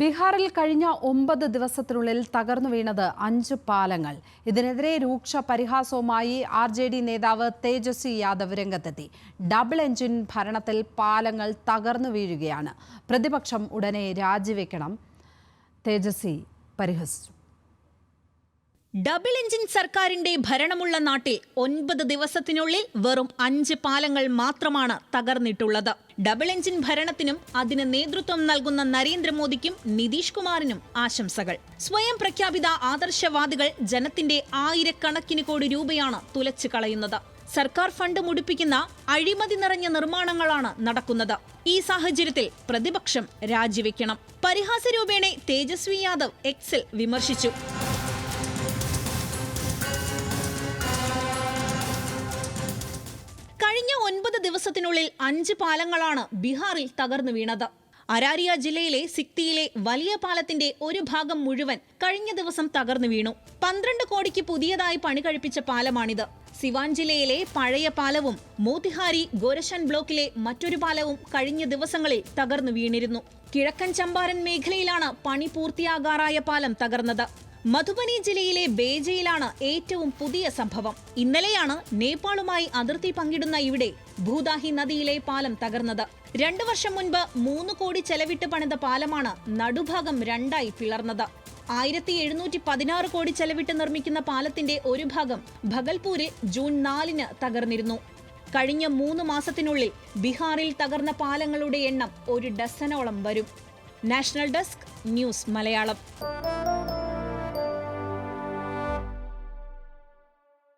ബീഹാറിൽ കഴിഞ്ഞ ഒമ്പത് ദിവസത്തിനുള്ളിൽ തകർന്നു വീണത് അഞ്ച് പാലങ്ങൾ. ഇതിനെതിരെ രൂക്ഷ പരിഹാസവുമായി ആർ ജെ ഡി നേതാവ് തേജസ്വി യാദവ് രംഗത്തെത്തി. ഡബിൾ എഞ്ചിൻ ഭരണത്തിൽ പാലങ്ങൾ തകർന്നു വീഴുകയാണ്. പ്രതിപക്ഷം ഉടനെ രാജിവെക്കണം. തേജസ്വി പരിഹസിച്ചു. ഡബിൾ എഞ്ചിൻ സർക്കാരിന്റെ ഭരണമുള്ള നാട്ടിൽ ഒൻപത് ദിവസത്തിനുള്ളിൽ വെറും അഞ്ച് പാലങ്ങൾ മാത്രമാണ് തകർന്നിട്ടുള്ളത്. ഡബിൾ എഞ്ചിൻ ഭരണത്തിനും അതിന് നേതൃത്വം നൽകുന്ന നരേന്ദ്രമോദിക്കും നിതീഷ് കുമാറിനും ആശംസകൾ. സ്വയം പ്രഖ്യാപിത ആദർശവാദികൾ ജനത്തിന്റെ ആയിരക്കണക്കിന് കോടി രൂപയാണ് തുലച്ചു കളയുന്നത്. സർക്കാർ ഫണ്ട് മുടിപ്പിക്കുന്ന അഴിമതി നിറഞ്ഞ നിർമ്മാണങ്ങളാണ് നടക്കുന്നത്. ഈ സാഹചര്യത്തിൽ പ്രതിപക്ഷം രാജിവെക്കണം. പരിഹാസ രൂപേണെ തേജസ്വി യാദവ് എക്സിൽ വിമർശിച്ചു. ദിവസത്തിനുള്ളിൽ അഞ്ച് പാലങ്ങളാണ് ബീഹാറിൽ തകർന്നു വീണത്. അരാരിയ ജില്ലയിലെ സിക്തിയിലെ വലിയ പാലത്തിന്റെ ഒരു ഭാഗം മുഴുവൻ കഴിഞ്ഞ ദിവസം തകർന്നു വീണു. പന്ത്രണ്ട് കോടിക്ക് പുതിയതായി പണി കഴിപ്പിച്ച പാലമാണിത്. സിവാൻ ജില്ലയിലെ പഴയ പാലവും മോത്തിഹാരി ഗോരശൻ ബ്ലോക്കിലെ മറ്റൊരു പാലവും കഴിഞ്ഞ ദിവസങ്ങളിൽ തകർന്നു വീണിരുന്നു. കിഴക്കൻ ചമ്പാരൻ മേഖലയിലാണ് പണി പൂർത്തിയാകാറായ പാലം തകർന്നത്. മധുബനി ജില്ലയിലെ ബേജയിലാണ് ഏറ്റവും പുതിയ സംഭവം. ഇന്നലെയാണ് നേപ്പാളുമായി അതിർത്തി പങ്കിടുന്ന ഇവിടെ ഭൂദാഹി നദിയിലെ പാലം തകർന്നത്. രണ്ടു വർഷം മുൻപ് മൂന്ന് കോടി ചെലവിട്ട് പണിത പാലമാണ് നടുഭാഗം രണ്ടായി പിളർന്നത്. ആയിരത്തി എഴുന്നൂറ്റി പതിനാറ് കോടി ചെലവിട്ട് നിർമ്മിക്കുന്ന പാലത്തിന്റെ ഒരു ഭാഗം ഭഗൽപൂരിൽ ജൂൺ നാലിന് തകർന്നിരുന്നു. കഴിഞ്ഞ മൂന്ന് മാസത്തിനുള്ളിൽ ബീഹാറിൽ തകർന്ന പാലങ്ങളുടെ എണ്ണം ഒരു ഡസനോളം വരും. National desk news Malayalam.